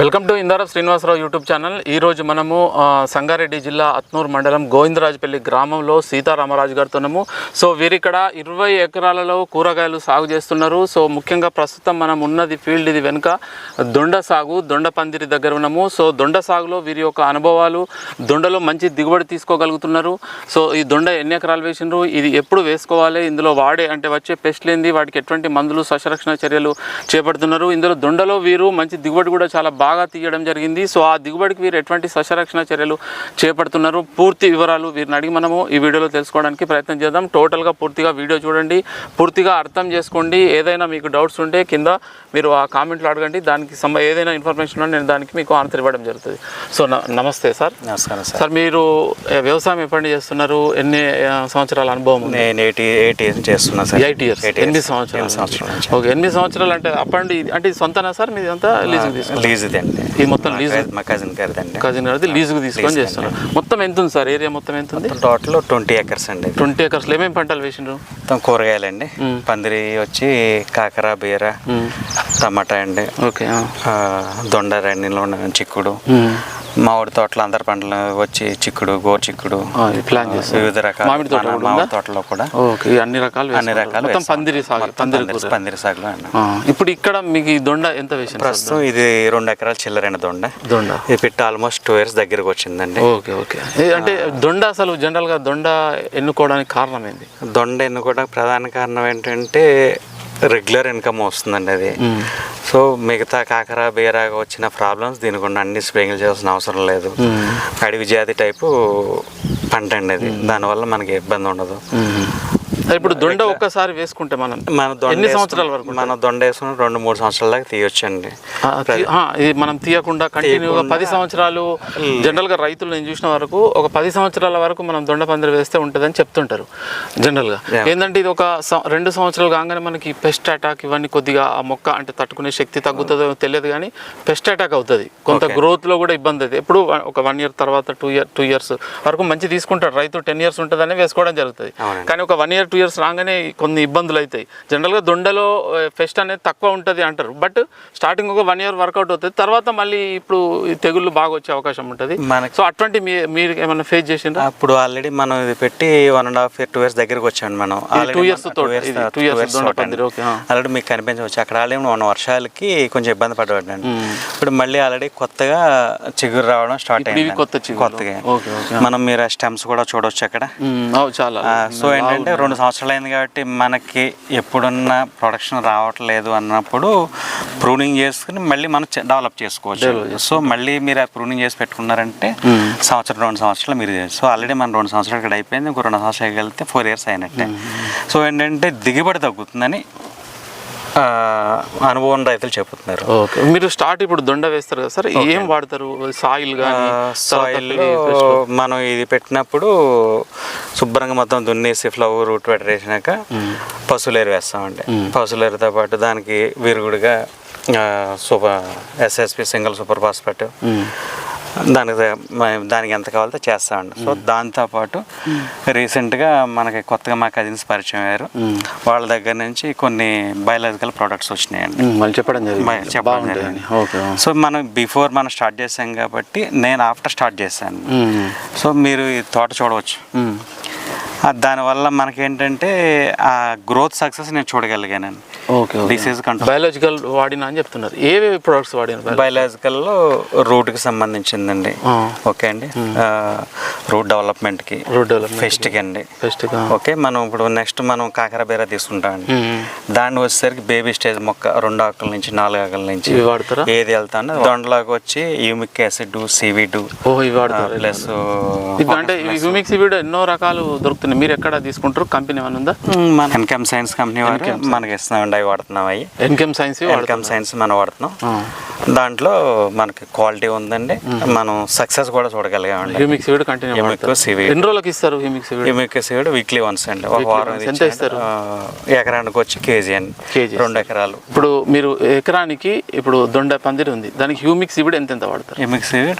Welcome to Indara Srinivasarao YouTube channel. ఈ రోజు మనము సంగారెడ్డి జిల్లా అత్నూరు మండలం గోవిందరాజపల్లి గ్రామంలో సీతారామరాజు గారితో ఉన్నాము. సో వీరిక్కడ ఇరవై ఎకరాలలో కూరగాయలు సాగు చేస్తున్నారు. సో ముఖ్యంగా ప్రస్తుతం మనం ఉన్నది ఫీల్డ్ ఇది వెనుక దొండ సాగు దొండ పందిరి దగ్గర ఉన్నాము. సో దొండ సాగులో వీరి యొక్క అనుభవాలు దొండలో మంచి దిగుబడి తీసుకోగలుగుతున్నారు. సో ఈ దొండ ఎన్ని ఎకరాలు వేసినారు ఇది ఎప్పుడు వేసుకోవాలి ఇందులో వాడే అంటే వచ్చే పెస్ట్లు ఏంది వాటికి ఎటువంటి మందులు స్వశరక్షణ చర్యలు చేపడుతున్నారు. ఇందులో దొండలో వీరు మంచి దిగుబడి కూడా చాలా బాగా తీయడం జరిగింది. సో ఆ దిగుబడికి వీరు ఎటువంటి సస్యరక్షణ చర్యలు చేపడుతున్నారు? పూర్తి వివరాలు వీరిని అడిగి మనము ఈ వీడియోలో తెలుసుకోవడానికి ప్రయత్నం చేద్దాం. టోటల్గా పూర్తిగా వీడియో చూడండి. పూర్తిగా అర్థం చేసుకోండి. ఏదైనా మీకు డౌట్స్ ఉంటే కింద మీరు ఆ కామెంట్లో అడగండి. దానికి సంబ ఏదైనా ఇన్ఫర్మేషన్ ఉన్నా నేను దానికి మీకు ఆన్సర్ ఇవ్వడం జరుగుతుంది. సో నమస్తే సార్. నమస్కారం సార్. సార్ మీరు వ్యవసాయం ఎప్పటి చేస్తున్నారు? ఎన్ని సంవత్సరాల అనుభవం నేను ఎయిటీ ఎయిట్ ఇయర్స్ చేస్తున్నా సార్. Eight years. ఎనిమిది సంవత్సరాలు. ఓకే ఎనిమిది సంవత్సరాలు అంటే అప్పండి అంటే ఇది సొంతనా సార్? మీది అంతా తీసుకున్నారు. లీజ్ అండి. ఇది మొత్తం లీజ్ మా కజిన్ గారిదండి. కజిన్ గారిది లీజుకు తీసుకొని చేస్తున్నారు. మొత్తం ఎంత ఉంది సార్? ఏరియా మొత్తం ఎంత ఉంది టోటల్ ట్వంటీ ఎకర్స్ అండి ట్వంటీ ఎకర్స్లో ఏమేమి పంటలు వేసిండ్రు? మొత్తం కూరగాయలండి. పందిరి వచ్చి కాకర బీర టమాటా అండి. ఓకే దొండ రెండులో చిక్కుడు. మామిడి తోటలు అందరి పంటలు వచ్చి చిక్కుడు గోరు చిక్కుడు ప్లాన్ చేస్తారు వివిధ రకాల మామిడి తోట మామిడి? తోటలో కూడా. ఓకే అన్ని రకాలు అన్ని. రకాలు మొత్తం. పందిరి సాగు పందిరి పందిరి- సాగులో ఇప్పుడు ఇక్కడ మీకు ఈ దొండ ఎంత వేసింది? ప్రస్తుతం ఇది రెండు ఎకరాల చిల్లరైన దొండ. దొండ. ఇది పెట్టి ఆల్మోస్ట్ టూ ఇయర్స్ దగ్గరకు వచ్చిందండి. Okay okay. అంటే దొండ అసలు జనరల్గా దొండ ఎన్నుకోవడానికి కారణం ఏంది? దొండ ఎన్నుకోవడానికి ప్రధాన కారణం ఏంటంటే రెగ్యులర్ ఇన్కమ్ వస్తుందండి అది. సో మిగతా కాకర బీరాగా వచ్చిన ప్రాబ్లమ్స్ దీనికి ఉన్న అన్ని స్ప్రింగిల్ చేయాల్సిన అవసరం లేదు. అడవి జాతి టైపు పంట అండి అది దానివల్ల మనకి ఇబ్బంది ఉండదు. ఇప్పుడు దొండ ఒక్కసారి వేసుకుంటే మనం మన దొండ ఎన్ని సంవత్సరాల వరకు మన దొండ వేసుకుని రెండు మూడు సంవత్సరాల దాకా తీయొచ్చండి. ఇది మనం తీయకుండా కంటిన్యూగా పది సంవత్సరాలు జనరల్గా రైతులు నేను చూసిన వరకు ఒక పది సంవత్సరాల వరకు మనం దొండ పందిరి వేస్తే ఉంటుందని చెప్తుంటారు జనరల్గా. ఏంటంటే ఇది ఒక రెండు సంవత్సరాలు కాగానే మనకి పెస్ట్ అటాక్ ఇవన్నీ కొద్దిగా ఆ మొక్క అంటే తట్టుకునే శక్తి తగ్గుతుందో తెలియదు కానీ పెస్ట్ అటాక్ అవుతుంది. కొంత. గ్రోత్లో కూడా ఇబ్బంది అవుతుంది ఎప్పుడు ఒక వన్ ఇయర్ తర్వాత టూ ఇయర్ టూ ఇయర్స్ వరకు మంచి తీసుకుంటాడు. రైతు టెన్ ఇయర్స్ ఉంటుందని వేసుకోవడం జరుగుతుంది. కానీ ఒక వన్ ఇయర్ టూ ఇయర్స్ రాగానే కొన్ని ఇబ్బందులు అవుతాయి. జనరల్గా దొండలో ఫెస్ట్ అనేది తక్కువ ఉంటుంది అంటారు. బట్ స్టార్టింగ్ ఒక వన్ ఇయర్ వర్కౌట్ అవుతుంది. తర్వాత మళ్ళీ ఇప్పుడు తెగుళ్ళు బాగా వచ్చే అవకాశం ఉంటుంది. మనకి సో అటువంటి మీరు ఏమైనా ఫేస్ చేసిండ్రా? అప్పుడు ఆల్రెడీ మనం ఇది పెట్టి one and half year two years దగ్గరకు వచ్చాము మనం. దొండ పందిరి, okay, ఆ. ఆల్రెడీ మీకు కనిపించవచ్చు అక్కడ ఆల్రెడీ మన వర్షాలకి కొంచెం ఇబ్బంది పడ్డాడు ఇప్పుడు మళ్ళీ ఆల్రెడీ కొత్తగా చిగురు రావడం స్టార్ట్ అయింది కొత్త. కొత్తగా. మనం మీరు స్టెమ్స్ కూడా చూడవచ్చు అక్కడ. చాలా. సో ఏంటంటే రెండు సంవత్సరాలు అయింది కాబట్టి మనకి ఎప్పుడున్న ప్రొడక్షన్ రావట్లేదు అన్నప్పుడు ప్రూనింగ్ చేసుకుని మళ్ళీ మనం డెవలప్ చేసుకోవచ్చు. సో మళ్ళీ మీరు ఆ ప్రూనింగ్ చేసి పెట్టుకున్నారంటే సంవత్సరం రెండు సంవత్సరాలు మీరు. సో ఆల్రెడీ మన రెండు సంవత్సరాలు ఇక్కడ అయిపోయింది. ఇంకో రెండు సంవత్సరాలు వెళ్తే ఫోర్ ఇయర్స్ అయినట్టే. సో ఏంటంటే దిగుబడి తగ్గుతుందని అనుభవం రైతులు చెబుతున్నారు. ఓకే. మీరు స్టార్ట్ ఇప్పుడు దొండ వేస్తారు కదా సార్? ఏం వాడతారు? సాయిల్ సాయిల్ మనం ఇది పెట్టినప్పుడు శుభ్రంగా మొత్తం దున్నేసి ఫ్లవర్ రూట్ పెట్టేసినాక పశువులేరు వేస్తామండి. పశువులేరుతో పాటు దానికి విరుగుడుగా super SSP single super phosphate దానికి దానికి ఎంత కావాలో చేస్తామండి. సో దాంతోపాటు రీసెంట్గా మనకి కొత్తగా మా కజిన్స్ పరిచయం అయ్యారు. వాళ్ళ దగ్గర నుంచి కొన్ని బయలాజికల్ ప్రోడక్ట్స్ వచ్చినాయండి. చెప్పడం చెప్పడం సో మనం బిఫోర్ మనం స్టార్ట్ చేసాం కాబట్టి నేను ఆఫ్టర్ స్టార్ట్ చేశాను. సో మీరు ఈ తోట చూడవచ్చు. దానివల్ల మనకేంటంటే ఆ గ్రోత్ సక్సెస్ నేను చూడగలిగాను ఓకే డిసీజ్ కంట్రోల్ బయాలజికల్ వాడినా అని చెప్తున్నారు. ఏవేవి ప్రొడక్ట్స్ వాడిన బయలాజికల్లో రూట్కి సంబంధించిందండి. ఓకే అండి. రూట్ డెవలప్మెంట్కి రోడ్ డెవలప్మెంట్ ఫెస్ట్కి అండి ఫస్ట్ ఓకే మనం ఇప్పుడు నెక్స్ట్ మనం కాకర బీర తీసుకుంటామండి. దాన్ని వచ్చేసరికి బేబీ స్టేజ్ మొక్క రెండు ఆకుల నుంచి నాలుగు ఆకుల నుంచి వాడతారా? ఏది వెళ్తానో దొండలాగా వచ్చి యూమిక్ యాసిడ్ సివిడ్ ప్లస్ అంటే ఇవి హ్యూమిక్స్ వీడియో ఎన్నో రకాలు దొరుకుతున్నాయి. మీరు ఎక్కడ తీసుకుంటారు? కంపెనీ ఏమైనా ఉందా? మన ఎన్కమ్ సైన్స్ కంపెనీ వారు మనకి ఇస్తున్నామండి. అవి వాడుతున్నాం అవి. ఎన్కెమ్ సైన్స్ ఎన్కమ్ సైన్స్ మనం వాడుతున్నాం. దాంట్లో మనకి క్వాలిటీ ఉందండి. మనం సక్సెస్ కూడా చూడగలిగామండి. హ్యూమిక్స్ వీడియో కంటిన్యూ వాడతారు seaweed. ఎన్ని రోజులకి ఇస్తారు హ్యూమిక్స్ వీడియో యూమిక్ సీడ్ వీక్లీ వన్స్ అండి. ఒక వారం ఎంత. ఇస్తారు? ఎకరానికి వచ్చి కేజీ అండి. కేజీ. రెండు ఎకరాలు. ఇప్పుడు మీరు ఎకరానికి ఇప్పుడు దొండ పందిరి ఉంది. దానికి హ్యూమిక్స్ వీడియో ఎంత ఎంత వాడతారు? యూమిక్ సీడ్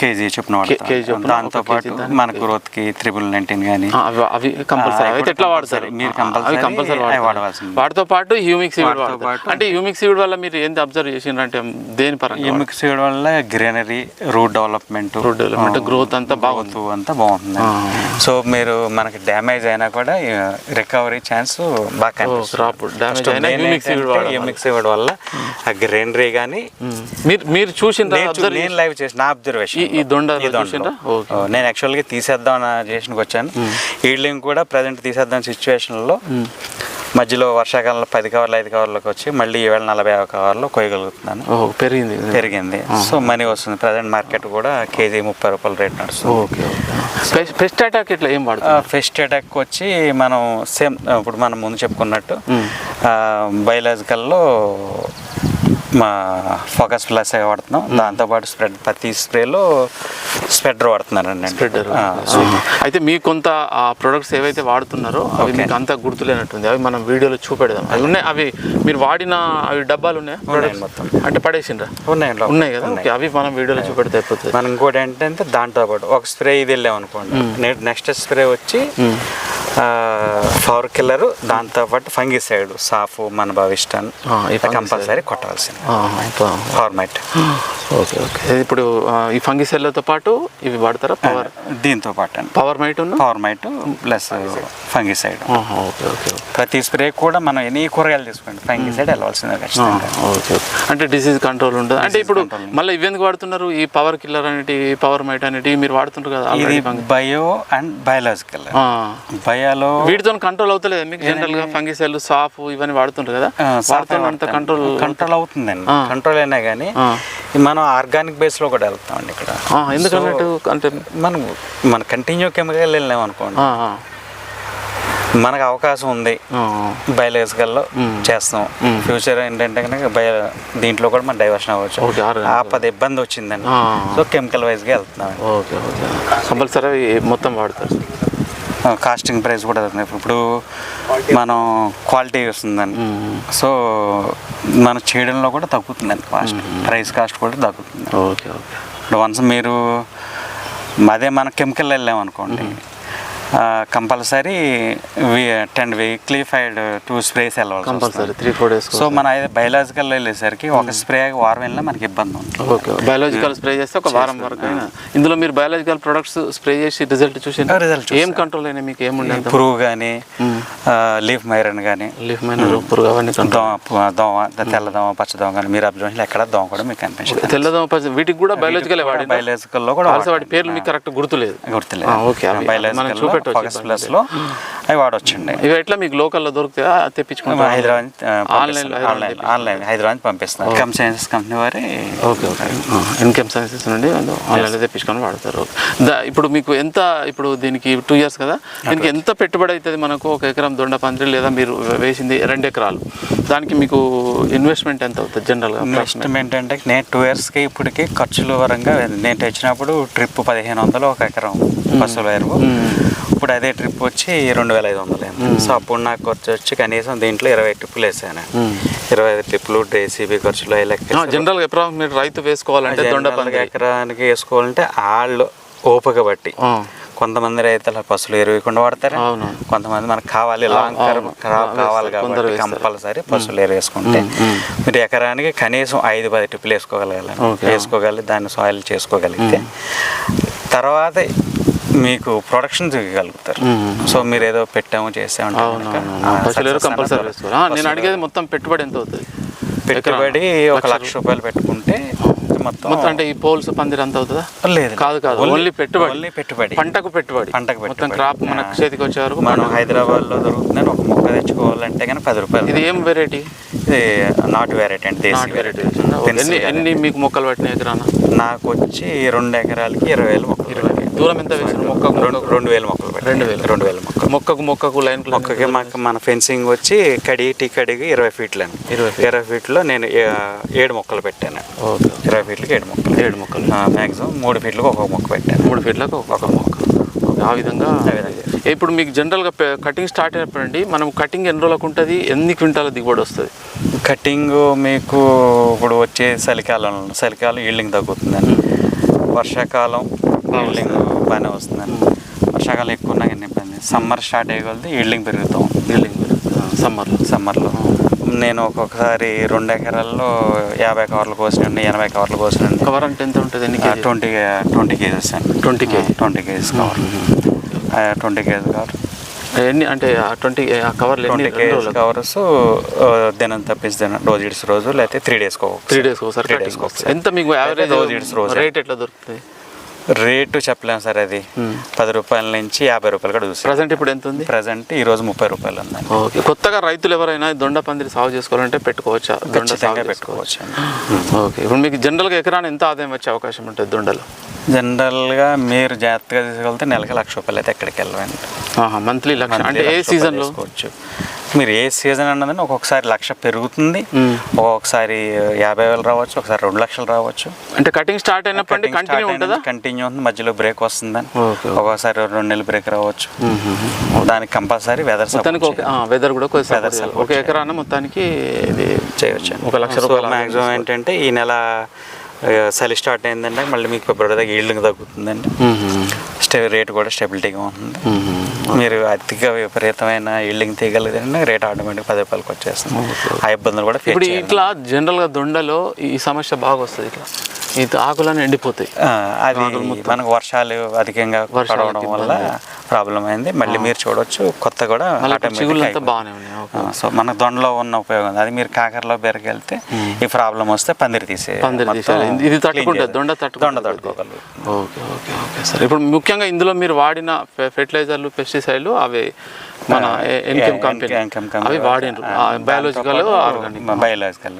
కేజీ చొప్పున కేజీ దాంతో పాటు మన గ్రోత్కి త్రిబుల్ నైన్టీన్ కానీ అవి- కంపల్సరీ అయితే ఎట్లా. వాడతారు? మీరు కంపల్సరీ వాడవలసింది. వాటితో పాటు హ్యూమిక్ అంటే హ్యూమిక్ సీడ్ వల్ల మీరు ఏంది అబ్జర్వ్ చేసిండ్రు? అంటే దేని పరంగా మిక్స్ చేయడం వల్ల greenery root development Root development, growth అంతా బాగుంది. అంతా బాగుంటుంది సో మీరు మనకి డ్యామేజ్ అయినా కూడా రికవరీ ఛాన్స్ బాగా. మిక్స్ ఇవ్వడం వల్ల ఆ గ్రీనరీ కానీ. మీరు మీరు అబ్జర్వ్ నేను లైవ్ చేసిన నా అబ్జర్వేషన్ ఈ-? ఓకే. నేను యాక్చువల్గా తీసేద్దాం చేసినకి వచ్చాను. ఈడ్లింగ్ కూడా ప్రజెంట్ తీసేద్దాం సిచ్యువేషన్లో మధ్యలో వర్షాకాలంలో పది కవర్లు ఐదు కవర్లకు వచ్చి మళ్ళీ ఈవేళ నలభై యాభై కవర్లు కొయ్యగలుగుతున్నాను. పెరిగింది. పెరిగింది. సో మనీ వస్తుంది. ప్రజెంట్ మార్కెట్ కూడా కేజీ ముప్పై రూపాయల రేట్ నడుస్తుంది. ఓకే పెస్ట్ అటాక్ ఇట్లా ఏం ఫెస్ట్ అటాక్ వచ్చి మనం సేమ్ ఇప్పుడు మనం ముందు చెప్పుకున్నట్టు బయలాజికల్లో మా ఫోకస్ ప్లస్ వాడుతున్నాం. దాంతోపాటు స్ప్రెడ్ ప్రతి స్ప్రేలో స్ప్రెడర్ వాడుతున్నారండి స్ప్రెడర్. అయితే మీకు కొంత ఆ ప్రొడక్ట్స్ ఏవైతే వాడుతున్నారో అవి మీకు అంతా గుర్తులేనట్టుంది. అవి మనం వీడియోలో చూపెడదాం. అవి ఉన్నాయి. అవి మీరు వాడిన అవి డబ్బాలు ఉన్నాయా? మొత్తం. అంటే పడేసిండ్రా? ఉన్నాయండి లోపల. ఉన్నాయి కదా? అవి మనం వీడియోలో చూపెడితే అయిపోతుంది. మనం ఇంకోటి ఏంటంటే దాంతో పాటు ఒక స్ప్రే ఇది వెళ్ళాం అనుకోండి నెక్స్ట్ స్ప్రే వచ్చి పవర్ కిల్లర్ దాంతో పాటు ఫంగిసైడ్ సాఫ్ మన భవిష్టాన్ fungicide. కంపల్సరీ ఇట్లా. ఫార్మైట్ ఓకే ఓకే. ఇప్పుడు ఈ ఫంగిసెల్లతో పాటు ఇవి వాడతారా? పవర్ దీంతో పాటు అండి. Power mite power mite plus fungicide okay okay ప్రతి స్ప్రే కూడా మనం ఎన్ని కూరగాయలు తీసుకోండి ఫంగిసైడ్ వెళ్ళవలసిందే ఖచ్చితంగా. ఓకే అంటే డిసీజ్ కంట్రోల్ ఉంటుంది. అంటే ఇప్పుడు మళ్ళీ ఇవెందుకు వాడుతున్నారు? ఈ పవర్ కిల్లర్ అనేటి పవర్ మైట్ అనేటి మీరు వాడుతుంటారు కదా ఇది బయో అండ్ బయాలజికల్. బయోలో వీటితో కంట్రోల్ అవుతలేదు. మీకు జనరల్గా ఫంగిసెల్ సాఫ్ ఇవన్నీ వాడుతుంటారు కదా? అంత కంట్రోల్ కంట్రోల్ అవుతుందండి. కంట్రోల్ అయినా కానీ ఆ. మనం ఆర్గానిక్ బేస్లో కూడా వెళ్తామండి ఇక్కడ. ఎందుకన్నట్టు? అంటే మనం మన కంటిన్యూ కెమికల్ వెళ్ళాం అనుకోండి. ఆ, ఆ, మనకు అవకాశం ఉంది. ఆ, బయలాజికల్లో చేస్తాం. ఫ్యూచర్ ఏంటంటే కనుక బయో దీంట్లో కూడా మనం డైవర్షన్ అవ్వచ్చు. organic. ఆపద ఇబ్బంది వచ్చిందండి. ఆ. సో కెమికల్ వైజ్గా వెళ్తున్నాం ఓకే ఓకే. కంపల్సరీ మొత్తం వాడతారు. కాస్టింగ్ ప్రైస్ కూడా. ఇప్పుడు మనం క్వాలిటీ వస్తుందండి సో మనం చేయడంలో కూడా తగ్గుతుందండి కాస్ట్ ప్రైస్ కాస్ట్ కూడా తగ్గుతుంది. Okay okay. ఇప్పుడు వన్స్ మీరు అదే మన కెమికల్ వెళ్ళాం అనుకోండి compulsory ten weekly five two sprays వెళ్ళాల్సి compulsory three four days so మన బయలాజికల్ వెళ్ళేసరికి ఒక స్ప్రే వారం వెళ్ళినా మనకి ఇబ్బంది ఉంటుంది. ఓకే బయాలజికల్ స్ప్రే చేస్తే ఒక వారం వరకు ఇందులో మీరు బయాలజికల్ ప్రొడక్ట్స్ స్ప్రే చేసి రిజల్ట్ చూసి result ఏం కంట్రోల్ అయినా మీకు ఏముండే పురుగు కానీ లీఫ్ మైరన్ కానీ లీఫ్ మైనర్ పురుగు అవన్నీ దోమ దోమ తెల్ల దోమ పచ్చ దోమ కానీ మీరు అబ్జర్వేషన్ ఎక్కడ దోమ కూడా మీకు కనిపించదు. తెల్లదోమ పచ్చ వీటికి కూడా బయాలజికల్ వాడి బయలాజికల్లో కూడా వాడి పేర్లు మీకు కరెక్ట్ గుర్తులేదు. గుర్తులేదు. ఓకే, బయలాజికల్ ప్లస్లో అవి వాడవచ్చండి ఇవి ఎట్లా మీకు లోకల్లో దొరుకుతాయా? తెప్పించుకుంటారా? Hyderabad online online online Hyderabad పంపిస్తాను కమ్ సైన్సెస్ కంపెనీ వారి ఓకే ఓకే ఇన్కమ్ సైన్సెస్ నుండి ఆన్లైన్లో తెప్పించుకొని వాడతారు. ఇప్పుడు మీకు ఎంత ఇప్పుడు దీనికి టూ ఇయర్స్ కదా? దీనికి ఎంత పెట్టుబడి అవుతుంది మనకు? ఒక ఎకరం దొండ పందిరి లేదా మీరు వేసింది రెండు ఎకరాలు. దానికి మీకు ఇన్వెస్ట్మెంట్ ఎంత అవుతుంది జనరల్గా ఇన్వెస్ట్మెంట్ అంటే నేను టూ ఇయర్స్కి ఇప్పటికి ఖర్చుల పరంగా నేను తెచ్చినప్పుడు ట్రిప్ పదిహేను వందలు ఒక ఎకరం పశువుల ఎరువు. ఇప్పుడు అదే ట్రిప్ వచ్చి రెండు వేల ఐదు వందలు సో అప్పుడు నాకు ఖర్చు వచ్చి కనీసం దీంట్లో ఇరవై ట్రిప్పులు వేసాను. ఇరవై ఐదు ట్రిప్పులు డేసీబీ ఖర్చులు లెక్క జనరల్గా ఎప్పుడు మీరు రైతు వేసుకోవాలంటే ఎకరానికి వేసుకోవాలంటే వాళ్ళు ఓపిక బట్టి. కొంతమంది రైతులు పశువులు ఎరువకుండా వాడతారు. కొంతమంది మనకు కావాలి లాంగ్ టర్మ్. కావాలి కాబట్టి. కంపల్సరీ పశువులు ఎరువు వేసుకుంటే. మీరు ఎకరానికి కనీసం ఐదు పది ట్రిప్పులు వేసుకోగలగాలి. వేసుకోగలి దాన్ని సాయిల్ చేసుకోగలిగితే. తర్వాత మీకు ప్రొడక్షన్ చేయగలుగుతారు. సో మీరు ఏదో పెట్టాము చేసాము నేను అడిగేది మొత్తం పెట్టుబడి ఎంత అవుతుంది? పెట్టుబడి ఒక లక్ష రూపాయలు పెట్టుకుంటే మొత్తం అంటే ఈ పోల్స్ పందిరి అంత అవుతుందా? లేదు కాదు కాదు. ఓన్లీ పెట్టుబడి. ఓన్లీ పెట్టుబడి. పంటకు పెట్టుబడి. పంటకు మొత్తం. క్రాప్ మనకు చేతికి వచ్చే వరకు మనం హైదరాబాద్లో దొరుకుతుందని ఒక మొక్క తెచ్చుకోవాలంటే కానీ పది రూపాయలు ఇది ఏం వెరైటీ ఇది నాటు వెరైటీ అంటే దేశీ వెరైటీ ఎన్ని ఎన్ని మీకు మొక్కలు పట్టిన ఎకరాన? నాకు వచ్చి రెండు ఎకరాలకి ఇరవై వేలు మొక్కలు ఇరవై దూరం ఎంత వేసారు? మొక్కకు రెండు రెండు వేల మొక్కలు. రెండు వేలు. రెండు వేల మొక్కలు. మొక్కకు మొక్కకు లైన్ మొక్కకి మాకు మన ఫెన్సింగ్ వచ్చి కడి టీ కడిగి ఇరవై ఫీట్లు అండి ఇరవై ఇరవై ఫీట్లో నేను ఏడు మొక్కలు పెట్టాను. ఓకే. ఇరవై ఫీట్లకి ఏడు మొక్కలు. ఏడు మొక్కలు. మ్యాక్సిమం మూడు ఫీట్లకు ఒక్కొక్క మొక్క పెట్టాను. మూడు ఫీట్లకు ఒక మొక్క. ఆ విధంగా. ఇప్పుడు మీకు జనరల్గా కటింగ్ స్టార్ట్ అయినప్పుడండి మనం కటింగ్ ఎన్ని రోజులకు ఉంటుంది? ఎన్ని క్వింటాల దిగుబడి వస్తుంది? కటింగ్ మీకు ఇప్పుడు వచ్చే చలికాలం చలికాలం ఈల్డింగ్ తగ్గుతుందండి. వర్షాకాలం ఈల్డింగ్ బాగానే వస్తుందండి. వర్షాకాలం ఎక్కువ ఉన్నా కానీ ఇబ్బంది సమ్మర్ స్టార్ట్ అయ్యే కొద్దీ ఈల్డింగ్ పెరుగుతాం బిల్డింగ్ సమ్మర్లో సమ్మర్లో నేను ఒక్కొక్కసారి రెండు ఎకరాల్లో యాభై కవర్లు కోసినండి ఎనభై కవర్లు కోసినండి కవర్ అంటే ఎంత ఉంటుంది ఎన్ని కేజీ ట్వంటీ ట్వంటీ కేజెస్ అండి. 20 kg. Twenty KGs cover twenty KG cover ఎన్ని అంటే ట్వంటీ ఆ కవర్లు ఎన్ని ట్వంటీ కేజీస్ కవర్స్ దినం తప్పించి దినం రోజు ఇడిసి రోజు లేకపోతే త్రీ డేస్ త్రీ డేస్ ఒకసారి వస్తుంది. ఎంత మీకు యావరేజ్ రోజు ఇడిసి రోజు. రేట్ ఎట్లా దొరుకుతుంది రేటు చెప్పలేము సార్ అది. పది రూపాయల నుంచి యాభై రూపాయలు కూడా చూసాం. ప్రజెంట్ ఇప్పుడు ఎంత ఉంది? ప్రజెంట్ ఈ రోజు ముప్పై రూపాయలు ఉందండి. ఓకే. కొత్తగా రైతులు ఎవరైనా దొండ పందిరి సాగు చేసుకోవాలంటే పెట్టుకోవచ్చా? దొండ పెట్టుకోవచ్చు అండి ఓకే. ఇప్పుడు మీకు జనరల్గా ఎకరాన్ని ఎంత ఆదాయం వచ్చే అవకాశం ఉంటుంది దొండలో? జనరల్గా మీరు జాగ్రత్తగా తీసుకెళ్తే నెలకి లక్ష రూపాయలు అయితే ఎక్కడికి వెళ్ళవండి. మంత్లీ లక్ష అంటే Monthly ఏ తీసుకోవచ్చు. మీరు ఏ సీజన్ అన్నదని ఒక్కొక్కసారి లక్ష పెరుగుతుంది. ఒక్కొక్కసారి యాభై వేలు రావచ్చు ఒకసారి రెండు లక్షలు రావచ్చు. అంటే కటింగ్ స్టార్ట్ అయినప్పటి కంటిన్యూ ఉంటుందా? కంటిన్యూ ఉంటుంది మధ్యలో బ్రేక్ వస్తుందని. ఒక్కొక్కసారి రెండు నెలలు బ్రేక్ రావచ్చు. దానికి కంపల్సరీ వెదర్ వెదర్ కూడా support ఒక ఎకరాన మొత్తానికి ఇది చేయవచ్చు ఒక లక్ష రూపాయలు మ్యాక్సిమం ఏంటంటే ఈ నెల చలి స్టార్ట్ అయిందంటే మళ్ళీ మీకు ఫిబ్రవరి దాకా ఈల్డింగ్ తగ్గుతుందండి. స్టే రేట్ కూడా స్టెబిలిటీగా ఉంటుంది. మీరు అతిగా విపరీతమైన ఈల్డింగ్ తీయగలిగితే రేట్ ఆటోమేటిక్ పది రూపాయలకి వచ్చేస్తుంది. ఆ ఇబ్బందులు కూడా ఇప్పుడు. ఇట్లా జనరల్గా దొండలో ఈ సమస్య బాగా వస్తుంది ఇట్లా. ఈ ఆకులను ఎండిపోతాయి. అది మనకు వర్షాలు అధికంగా పడవడం వల్ల ప్రాబ్లం అయింది. మళ్ళీ మీరు చూడొచ్చు కొత్త కూడా సో మనకు దొండలో ఉన్న ఉపయోగం అది మీరు కాకరలో బెరకెళ్తే ఈ ప్రాబ్లం వస్తే పందిరి తీసే. ఇది తట్టుకుంటుంది. దొండ. దొండ తట్టుకోగలరు ఓకే ఓకే ఓకే. సార్ ఇప్పుడు ముఖ్యంగా ఇందులో మీరు వాడిన ఫెర్టిలైజర్లు పెస్టిసైడ్లు అవి మన ఎన్కెమ్ కంపెనీ. అవి వాడినరు బయాలజికల్ ఆర్గానిక్ బయోలాజికల్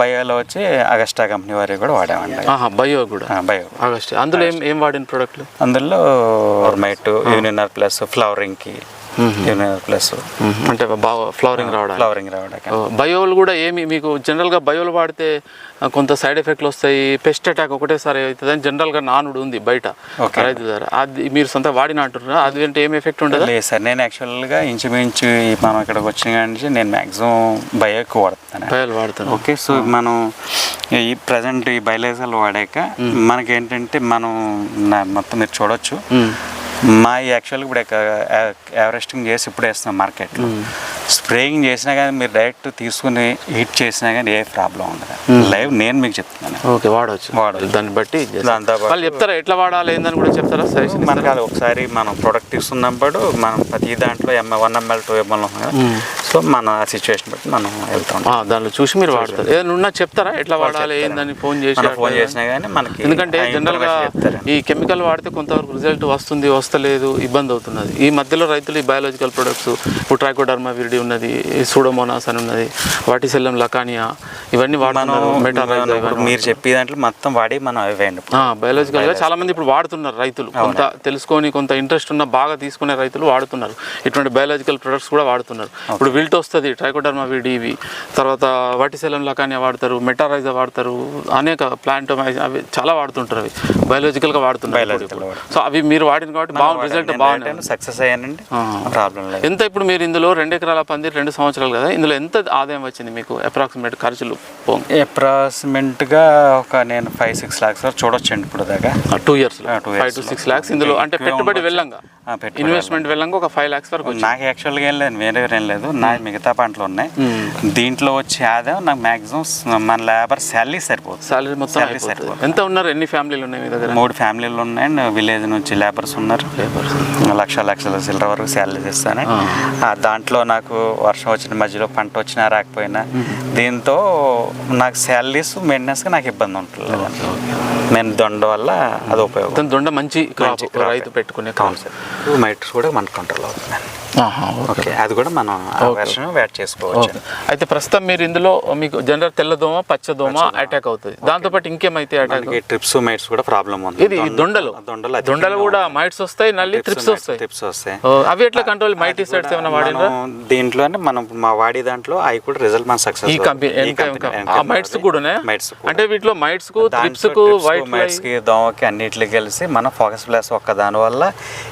బయోలో వచ్చి అగస్టా కంపెనీ వారి కూడా వాడామండి బయో కూడా. బయో ఆగస్ట్ అందులో ఏం ఏం వాడిన ప్రోడక్ట్లు అందులో మైట్ యూనినర్ ప్లస్ ఫ్లవరింగ్కి యూనినర్ ప్లస్ అంటే బాగా ఫ్లవరింగ్ రావడానికి. ఫ్లవరింగ్ రావడానికి. బయోలు కూడా ఏమి మీకు జనరల్గా బయోలు వాడితే ఆ, కొంత సైడ్ ఎఫెక్ట్లు వస్తాయి. పెస్ట్ అటాక్ ఒకటేసారి అవుతుంది అని జనరల్గా నానుడు ఉంది బయట. రైతు అది మీరు సొంత వాడిన అంటున్నారా? అది అంటే ఏం ఎఫెక్ట్ ఉండదు? లేదు సార్ నేను యాక్చువల్గా ఇంచుమించు మనం ఇక్కడికి వచ్చిన నుంచి నేను మ్యాక్సిమం బయో ఎక్కువ వాడుతున్నాను బయోలు వాడుతున్నాం ఓకే సో మనం ఈ ప్రజెంట్ ఈ బయలేజర్లు వాడాక మనకేంటంటే మనం మొత్తం మీరు చూడొచ్చు. మా యాక్చువల్గా ఇప్పుడు ఎవరెస్టింగ్ చేసి ఇప్పుడు వేస్తున్నాం మార్కెట్లో స్ప్రేయింగ్ చేసినా కానీ మీరు డైరెక్ట్ తీసుకుని హీట్ చేసినా కానీ ఏ ప్రాబ్లం ఉండదు. లైవ్ నేను మీకు చెప్తున్నాను. ఓకే వాడవచ్చు. దాన్ని బట్టి వాళ్ళు చెప్తారా ఎట్లా వాడాలి ఏందని కూడా చెప్తారా సజెషన్ మనకు అది ఒకసారి మనం ప్రొడక్ట్ ఇస్తున్నప్పుడు మనం ప్రతి దాంట్లో MA one ML two ML so మన సిచ్యువేషన్ బట్టి మనం వెళ్తూ దానిలో చూసి మీరు వాడతారు. ఏదైనా ఉన్నా చెప్తారా ఎట్లా వాడాలి ఏందని ఫోన్ చేసి ఫోన్? చేసినా కానీ మనకి ఎందుకంటే జనరల్గా ఈ కెమికల్ వాడితే కొంతవరకు రిజల్ట్ వస్తుంది వస్తలేదు ఇబ్బంది అవుతున్నది. ఈ మధ్యలో రైతులు ఈ బయాలజికల్ ప్రొడక్ట్స్ ఇప్పుడు ట్రైకోడర్మా విరిడి ఉన్నది సూడోమోనాస్ అని ఉన్నది వాటిసెల్లం లకానియా ఇవన్నీ ఇప్పుడు మీరు చెప్పే దాంట్లో మొత్తం వాడి మనం అవేయండి బయాలజికల్గా చాలా మంది ఇప్పుడు వాడుతున్నారు రైతులు. కొంత తెలుసుకొని కొంత ఇంట్రెస్ట్ ఉన్న బాగా తీసుకునే రైతులు వాడుతున్నారు. ఇటువంటి బయాలజికల్ ప్రొడక్ట్స్ కూడా వాడుతున్నారు. ఇప్పుడు విల్ట్ వస్తుంది ట్రైకోడర్మా విడి ఇవి. తర్వాత వాటిసెలం లకానియా వాడతారు మెటారైజా వాడతారు అనేక ప్లాంట్ అవి చాలా వాడుతుంటారు అవి. బయాలజికల్గా వాడుతున్నారు. సో అవి మీరు వాడిన కాబట్టి బాగుంది రిజల్ట్ బాగుంది. సక్సెస్ అయ్యానండి. ప్రాబ్లం లేదు. ఎంత ఇప్పుడు మీరు ఇందులో రెండు ఎకరాల పంది రెండు సంవత్సరాలు కదా ఇందులో ఎంత ఆదాయం వచ్చింది మీకు అప్రాక్సిమేట్ ఖర్చులు? పోంగ్ అప్రాక్సిమేట్గా ఒక నేను ఫైవ్ సిక్స్ లాక్స్ వరకు చూడొచ్చండి ఇప్పుడు దాకా. Two years five to. Six lakhs ఇందులో. అంటే పెట్టుబడి. వెళ్ళంగా. ఇన్వెస్ట్మెంట్ వెళ్ళంగా. ఒక ఫైవ్ ల్యాక్స్ వరకు నాకు యాక్చువల్గా ఏం లేదు వేరే వేరే ఏం లేదు. నా మిగతా పంటలు ఉన్నాయి. దీంట్లో వచ్చే ఆదాయం నాకు మాక్సిమం మన లేబర్ శాలరీ సరిపోతుంది. సాలరీ మొత్తం. సరిపోతుంది. ఎంత ఉన్నారు ఎన్ని ఫ్యామిలీలు ఉన్నాయి మీ దగ్గర? మూడు ఫ్యామిలీలు ఉన్నాయండి. విలేజ్ నుంచి లేబర్స్ ఉన్నారు. లక్ష లక్షల సిల్లర్ వరకు శాలరీస్ ఇస్తాను. ఆ, దాంట్లో నాకు వర్షం వచ్చిన మధ్యలో పంట వచ్చినా రాకపోయినా దీంతో నాకు శాలరీస్ మెయింటెనెన్స్గా నాకు ఇబ్బంది ఉంటుంది. నేను దొండ వల్ల అది ఉపయోగం. దొండ మంచి. రైతు పెట్టుకునే సార్. మైట్స్ కూడా మన కంట్రోల్ అవుతుంది ఓకే. అది కూడా మనం వర్షం వ్యాట్ చేసుకోవచ్చు. అయితే ప్రస్తుతం మీరు ఇందులో మీకు జనరల్ తెల్లదోమ పచ్చదోమ అటాక్ అవుతుంది. దాంతోపాటు ఇంకేమైతే అటాక్ ట్రిప్స్ మైట్స్ కూడా ప్రాబ్లం ఉంది. ఇది దొండలు. దొండలు దొండలు కూడా మైట్స్ వస్తాయి నల్లి ట్రిప్స్ వస్తాయి. ట్రిప్స్ వస్తాయి. అవి ఎట్లా కంట్రోల్ మైటిసైడ్స్ ఏమైనా వాడినరా? మనం దీంట్లోనే మనం మా వాడి దాంట్లో అవి కూడా రిజల్ట్ మన సక్సెస్ ఈ కంపెనీ ఆ మైట్స్ కూడా మైట్స్ అంటే వీటిలో మైట్స్కు త్రిప్స్కు వైట్ మైట్స్కి దోమకి అన్నిటికి కలిసి మన ఫోకస్ ప్లస్ ఒక్క దాని వల్ల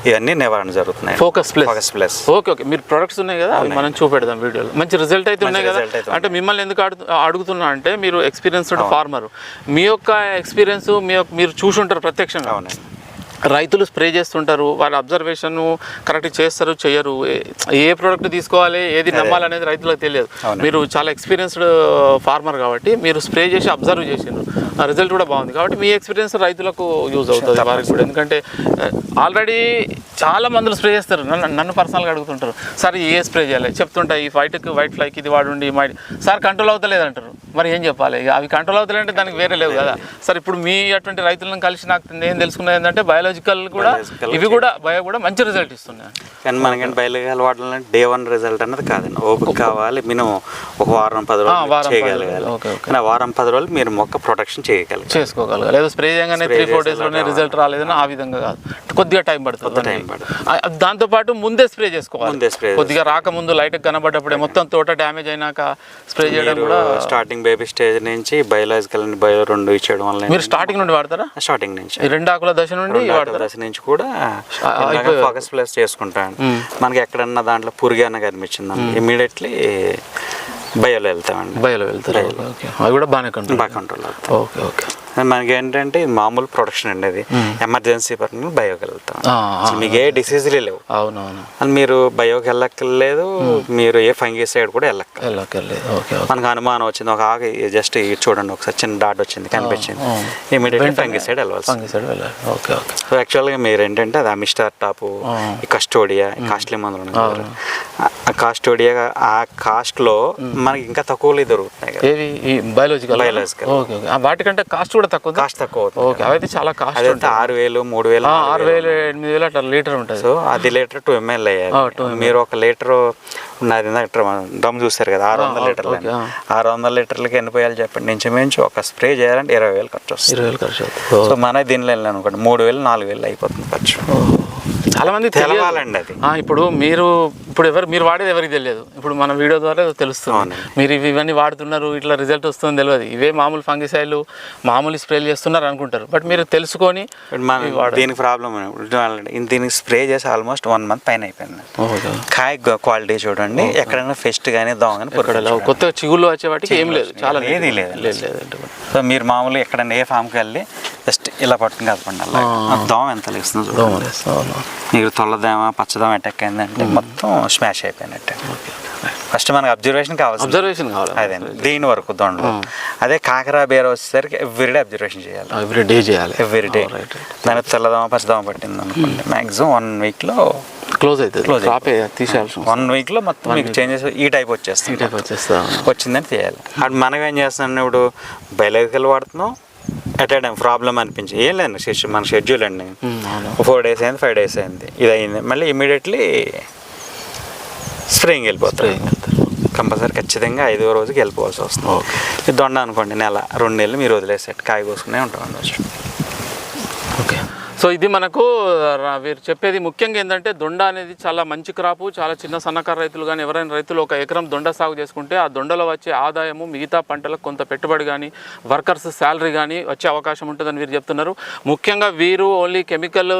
ఇవన్నీ నివారణ జరుగుతున్నాయి. Focus plus focus plus okay okay. మీరు ప్రొడక్ట్స్ ఉన్నాయి కదా అవి మనం చూపెడదాం వీడియోలో. మంచి రిజల్ట్ అయితే ఉన్నాయి కదా? అంటే మిమ్మల్ని ఎందుకు అడుగు అడుగుతున్నా అంటే మీరు ఎక్స్పీరియన్స్డ్ ఫార్మర్ మీ యొక్క ఎక్స్పీరియన్స్ మీ యొక్క మీరు చూసుంటారు ప్రత్యక్షంగా. అవునండి. రైతులు స్ప్రే చేస్తుంటారు వాళ్ళ అబ్జర్వేషన్ కరెక్ట్ చేస్తారు చేయరు. ఏ- ఏ ప్రోడక్ట్ తీసుకోవాలి ఏది నమ్మాలనేది రైతులకు తెలియదు. మీరు చాలా ఎక్స్పీరియన్స్డ్ ఫార్మర్ కాబట్టి మీరు స్ప్రే చేసి అబ్జర్వ్ చేసిండ్రు. ఆ రిజల్ట్ కూడా బాగుంది. కాబట్టి మీ ఎక్స్పీరియన్స్ రైతులకు యూజ్ అవుతుంది వారికి కూడా. ఎందుకంటే ఆల్రెడీ చాలా మందులు స్ప్రే చేస్తారు. నన్ను నన్ను పర్సనల్గా అడుగుతుంటారు. సార్ ఏ స్ప్రే చేయాలి? చెప్తుంటా ఈ వైట్కి వైట్ ఫ్లైకి ఇది వాడండి మై సార్ కంట్రోల్ అవుతలేదు అంటారు. మరి ఏం చెప్పాలి? అవి కంట్రోల్ అవుతలేదంటే దానికి వేరే లేవు కదా. సార్ ఇప్పుడు మీ అటువంటి రైతులను కలిసి నాకు నేను తెలుసుకున్నది ఏంటంటే బయాలజికల్ కూడా ఇవి కూడా బయో కూడా మంచి రిజల్ట్ ఇస్తున్నాయి. కానీ మనకంటే బయలుగా వాడాలంటే డే వన్ రిజల్ట్ అన్నది కాదండి. ఓపిక కావాలి మినిమం ఒక వారం పది రోజులు చేయగలగాలి. వారం పది రోజులు మీరు మొక్క ప్రొటెక్షన్ చేయగలగాలి. చేసుకోగలగాలి. లేదా స్ప్రే చేయగానే త్రీ ఫోర్ డేస్లోనే రిజల్ట్ రాలేదని ఆ విధంగా కాదు. కొద్దిగా టైం పడుతుంది time పడుతుంది. ఆ- దాంతో పాటు ముందే స్ప్రే చేసుకోవాలి. ముందే spray కొద్దిగా రాకముందు లైట్ కనబడ్డప్పుడే మొత్తం తోట డ్యామేజ్ అయినాక స్ప్రే చేయడం కూడా స్టార్టింగ్ బేబీ స్టేజ్ నుంచి బయలాజికల్ అండ్ బయో రెండు ఇచ్చేయడం వల్ల మీరు స్టార్టింగ్ నుండి వాడతారా? స్టార్టింగ్ నుంచి. రెండు ఆకుల దశ నుండి దశ నుంచి కూడా ఫోకస్ ప్లేస్ చేసుకుంటాను. మనకి ఎక్కడన్నా దాంట్లో పురుగు అన్న కనిపించింది? ఇమీడియట్లీ బయోలో వెళ్తామండి. బయలు వెళ్తారు. అవి కూడా బాగానే కంట్రోల్ బాగా కంట్రోల్ ఓకే ఓకే. మనకి ఏంటంటే మామూలు ప్రొడక్షన్ అండి అది ఎమర్జెన్సీ పరంగా బయోకి వెళ్తాం మీకు ఏ డిసీజులే లేవు. అవునవును. మీరు బయోకి వెళ్ళక్కర్లేదు మీరు ఏ ఫంగిసైడ్ కూడా వెళ్ళక్క వెళ్ళక్కర్లేదు. మనకు అనుమానం వచ్చింది. ఒక ఆకు జస్ట్ చూడండి ఒకసారి చిన్న డాట్ వచ్చింది కనిపించింది. ఫంగిసైడ్ వెళ్ళాల్సి ఫంగిసైడ్ వెళ్ళాలి. Okay okay. సో యాక్చువల్గా మీరు ఏంటంటే అది అమిస్టార్ టాపు. ఈ కస్టోడియా కాస్ట్లీ మందులు ఉన్నాయి కదా. ఆ- కాస్టోడియా ఆ కాస్ట్లో మనకి ఇంకా తక్కువలో దొరుకుతున్నాయి బయాలజికల్. Okay okay. వాటికంటే కాస్ట్ కూడా తక్కువ ఉందా? కాస్ట్ తక్కువ ఓకే అవైతే చాలా కాస్ట్ ఉంటాయి ఆరు వేలు మూడు వేలు ఆరు వేలు ఎనిమిది వేలు అట్లా లీటర్ ఉంటుంది. సో అది లీటర్ టూ ఎంఎల్ అయ్యాలి 2 ml. మీరు ఒక లీటర్ ఉన్నది దమ్ చూస్తారు కదా ఆరు వందల లీటర్లు. ఆరు వందల లీటర్లకి ఎన్ని పోయాలి చెప్పండి? ఇంచుమించు ఒక స్ప్రే చేయాలంటే ఇరవై వేలు ఖర్చు వస్తుంది. ఇరవై వేలు ఖర్చు సో మన దీనిలో వెళ్ళాను అనుకోండి మూడు వేలు నాలుగు వేలు అయిపోతుంది ఖర్చు. చాలా మంది. తెలవాలండి అది. ఇప్పుడు మీరు ఇప్పుడు ఎవరు మీరు వాడేది ఎవరికి తెలియదు. ఇప్పుడు మన వీడియో ద్వారా తెలుస్తుంది. మీరు ఇవి ఇవన్నీ వాడుతున్నారు ఇట్లా రిజల్ట్ వస్తుంది తెలియదు. ఇవే మామూలు ఫంగిసైడ్లు మామూలు స్ప్రేలు చేస్తున్నారు అనుకుంటారు. బట్ మీరు తెలుసుకొని ఇప్పుడు మన దీనికి ప్రాబ్లం దీనికి స్ప్రే చేసి ఆల్మోస్ట్ వన్ మంత్ పైన అయిపోయింది. కాయ క్వాలిటీ చూడండి ఎక్కడైనా ఫెస్ట్ కానీ దోమ కానీ ఇక్కడ ఇలా కొత్త చిగుళ్ళు వచ్చే వాటికి ఏం లేదు. చాలా ఏది. లేదు. లేదు. సో మీరు మామూలుగా ఎక్కడైనా ఏ ఫామ్కి వెళ్ళి జస్ట్ ఇలా పట్టుకుని కదపండి అలా. దోమ ఎంత లేస్తుంది. మీకు తెల్లదోమ పచ్చదోమ అటాక్ అయిందంటే మొత్తం స్మాష్ అయిపోయినట్టే. ఫస్ట్ మనకు అబ్జర్వేషన్ కావాల్సింది. అబ్జర్వేషన్ కావాలి. అదే దీని వరకు దొండలు. అదే కాకరా బేర వచ్చేసరికి ఎవ్రీడే అబ్జర్వేషన్ చేయాలి. ఎవ్రీ డే చేయాలి. ఎవ్రీడే. దానికి తెల్లదోమ పచ్చదోమ పట్టింది అనుకోండి మ్యాక్సిమం వన్ వీక్లో క్లోజ్ అవుతుంది. క్రాప్ తీసేయాల్సి వన్ వీక్లో మొత్తం మీకు చేంజెస్ ఈ టైప్ వచ్చేస్తుంది టైప్ వచ్చేస్తా వచ్చిందని చేయాలి. అటు మనం ఏం చేస్తున్నాం ఇప్పుడు? బయలుదేరి వాడుతున్నాం. అట్ టైం ప్రాబ్లం అనిపించి ఏం లేదు మన షెడ్యూల్ అండి. ఫోర్ డేస్ అయింది ఫైవ్ డేస్ అయింది. ఇది అయింది మళ్ళీ ఇమీడియట్లీ స్ప్రేయింగ్ వెళ్ళిపోతాం Spraying వెళ్తారు. కంపల్సరీ ఖచ్చితంగా ఐదో రోజుకి వెళ్ళిపోవాల్సి వస్తుంది. దొండ అనుకోండి నెల రెండు నెలలు మీరు వదిలేసేట్టు కాయ కోసుకునే ఉంటాం రోజు ఓకే. సో ఇది మనకు రా- వీరు చెప్పేది ముఖ్యంగా ఏంటంటే దొండ అనేది చాలా మంచి క్రాపు చాలా చిన్న సన్నకారు రైతులు కానీ ఎవరైనా రైతులు ఒక ఎకరం దొండ సాగు చేసుకుంటే ఆ దొండలో వచ్చే ఆదాయము మిగతా పంటలకు కొంత పెట్టుబడి కానీ వర్కర్స్ శాలరీ కానీ వచ్చే అవకాశం ఉంటుందని వీరు చెప్తున్నారు. ముఖ్యంగా వీరు ఓన్లీ కెమికల్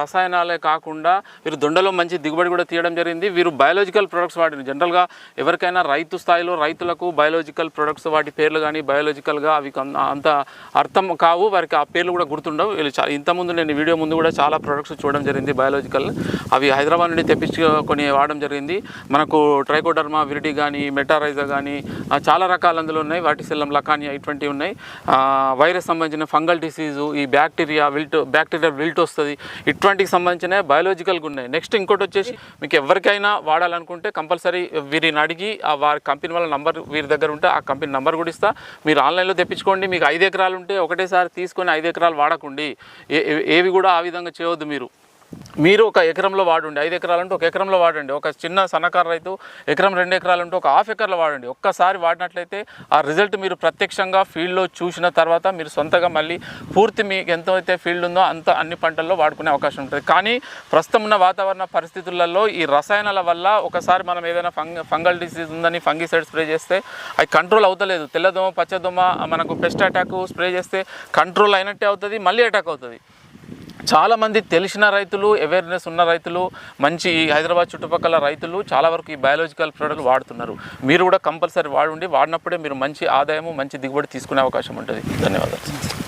రసాయనాలే కాకుండా వీరు దొండలో మంచి దిగుబడి కూడా తీయడం జరిగింది. వీరు బయాలజికల్ ప్రొడక్ట్స్ వాడిన జనరల్గా ఎవరికైనా రైతు స్థాయిలో రైతులకు బయాలజికల్ ప్రొడక్ట్స్ వాటి పేర్లు కానీ బయాలజికల్గా అవి అంత అర్థం కావు వారికి ఆ పేర్లు కూడా గుర్తుండవు. వీళ్ళు ఇంతకుముందు నేను వీడియో ముందు కూడా చాలా ప్రొడక్ట్స్ చూడడం జరిగింది బయాలజికల్ అవి హైదరాబాద్ నుండి తెప్పించుకొని వాడడం జరిగింది. మనకు ట్రైకోడర్మా విరిడి కానీ మెటారైజా కానీ చాలా రకాలు అందులో ఉన్నాయి. వాటి సెల్లం లకానియా ఇటువంటివి ఉన్నాయి. వైరస్ సంబంధించిన ఫంగల్ డిసీజు ఈ బ్యాక్టీరియా విల్ట్ బ్యాక్టీరియా విల్ట్ వస్తుంది. ఇటువంటికి సంబంధించిన బయాలజికల్గా ఉన్నాయి. నెక్స్ట్ ఇంకోటి వచ్చేసి మీకు ఎవరికైనా వాడాలనుకుంటే కంపల్సరీ వీరిని అడిగి ఆ వారి కంపెనీ వాళ్ళ నంబర్ వీరి దగ్గర ఉంటే ఆ కంపెనీ నంబర్ కూడా ఇస్తా. మీరు ఆన్లైన్లో తెప్పించుకోండి. మీకు ఐదు ఎకరాలు ఉంటే ఒకటేసారి తీసుకొని ఐదు ఎకరాలు వాడకండి. ఏ- ఏ- ఏవి కూడా ఆ విధంగా చేయవద్దు మీరు. మీరు ఒక ఎకరంలో వాడండి. ఐదు ఎకరాలంటే ఒక ఎకరంలో వాడండి. ఒక చిన్న సన్నకారు రైతు ఎకరం రెండు ఎకరాలంటే ఒక హాఫ్ ఎకర్లో వాడండి. ఒక్కసారి వాడినట్లయితే ఆ రిజల్ట్ మీరు ప్రత్యక్షంగా ఫీల్డ్లో చూసిన తర్వాత మీరు సొంతగా మళ్ళీ పూర్తి మీకు ఎంత అయితే ఫీల్డ్ ఉందో అంత అన్ని పంటల్లో వాడుకునే అవకాశం ఉంటుంది. కానీ ప్రస్తుతం ఉన్న వాతావరణ పరిస్థితులలో ఈ రసాయనాల వల్ల ఒకసారి మనం ఏదైనా ఫంగ ఫంగల్ డిసీజ్ ఉందని ఫంగిసైడ్ స్ప్రే చేస్తే అది కంట్రోల్ అవుతలేదు. తెల్లదోమ పచ్చదోమ మనకు పెస్ట్ అటాక్ స్ప్రే చేస్తే కంట్రోల్ అయినట్టే అవుతుంది మళ్ళీ అటాక్ అవుతుంది. చాలామంది తెలిసిన రైతులు అవేర్నెస్ ఉన్న రైతులు మంచి హైదరాబాద్ చుట్టుపక్కల రైతులు చాలా వరకు ఈ బయాలజికల్ ప్రోడక్ట్ వాడుతున్నారు. మీరు కూడా కంపల్సరీ వాడుండి వాడినప్పుడే మీరు మంచి ఆదాయము మంచి దిగుబడి తీసుకునే అవకాశం ఉంటుంది. ధన్యవాదాలు.